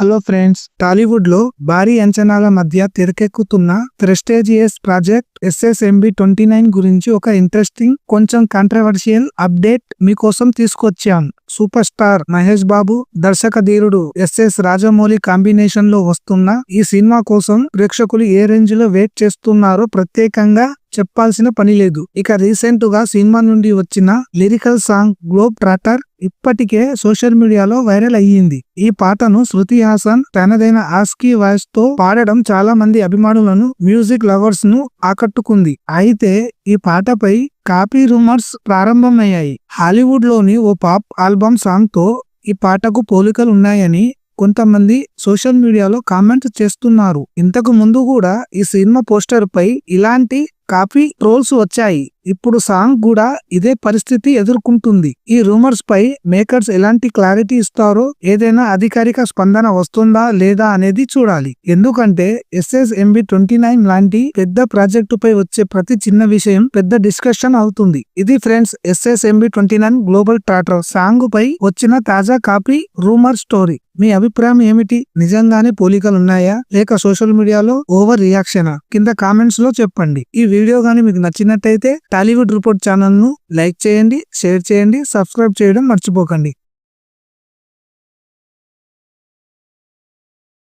Hello friends టాలీవుడ్లో భారీ అంచనాల మధ్య తెరకెక్కుతున్న prestigious project SSMB twenty nine గురించి ఒక ఇంట్రెస్టింగ్ కొంచెం కాంట్రవర్షియల్ అప్డేట్ మీకోసం తీసుకొచ్చాం. సూపర్ స్టార్ మహేష్ బాబు దర్శక ధీరుడు ఎస్ఎస్ రాజమౌళి కాంబినేషన్లో వస్తున్న ఈ సినిమా కోసం ప్రేక్షకులు ఏ రేంజ్లో వెయిట్ చేస్తున్నారో ప్రత్యేకంగా చెప్పాల్సిన పని లేదు. ఇక రీసెంట్గా సినిమా నుండి వచ్చిన లిరికల్ సాంగ్ గ్లోబ్ ట్రాటర్ ఇప్పటికే సోషల్ మీడియాలో వైరల్ అయ్యింది. ఈ పాటను శృతి హాసన్ తనదైన ఆస్కీ వాయిస్తో పాడడం చాలా మంది అభిమానులను మ్యూజిక్ లవర్స్ను ఆకట్టుకుంది. అయితే ఈ పాటపై కాపీ రూమర్స్ ప్రారంభమయ్యాయి. హాలీవుడ్లోని ఓ పాప్ ఆల్బమ్ సాంగ్తో ఈ పాటకు పోలికలు ఉన్నాయని కొంతమంది సోషల్ మీడియాలో కామెంట్ చేస్తున్నారు. ఇంతకు ముందు కూడా ఈ సినిమా పోస్టర్ పై ఇలాంటి కాపీ ట్రోల్స్ వచ్చాయి. ఇప్పుడు సాంగ్ కూడా ఇదే పరిస్థితి ఎదుర్కొంటుంది. ఈ రూమర్స్ పై మేకర్స్ ఎలాంటి క్లారిటీ ఇస్తారో ఏదైనా అధికారిక స్పందన వస్తుందా లేదా అనేది చూడాలి. ఎందుకంటే ఎస్ఎస్ ఎంబి ట్వంటీ నైన్ లాంటి పెద్ద ప్రాజెక్టు పై వచ్చే ప్రతి చిన్న విషయం పెద్ద డిస్కషన్ అవుతుంది. ఇది friends SS MB twenty nine global trotter song పై వచ్చిన తాజా కాపీ రూమర్ స్టోరీ. మీ అభిప్రాయం ఏమిటి? నిజంగానే పోలికలు ఉన్నాయా? లేక సోషల్ మీడియాలో ఓవర్ రియాక్షనా? కింద కామెంట్స్లో చెప్పండి. ఈ వీడియో గానీ మీకు నచ్చినట్టయితే టాలీవుడ్ రిపోర్ట్ ఛానల్ను లైక్ చేయండి షేర్ చేయండి సబ్స్క్రైబ్ చేయడం మర్చిపోకండి.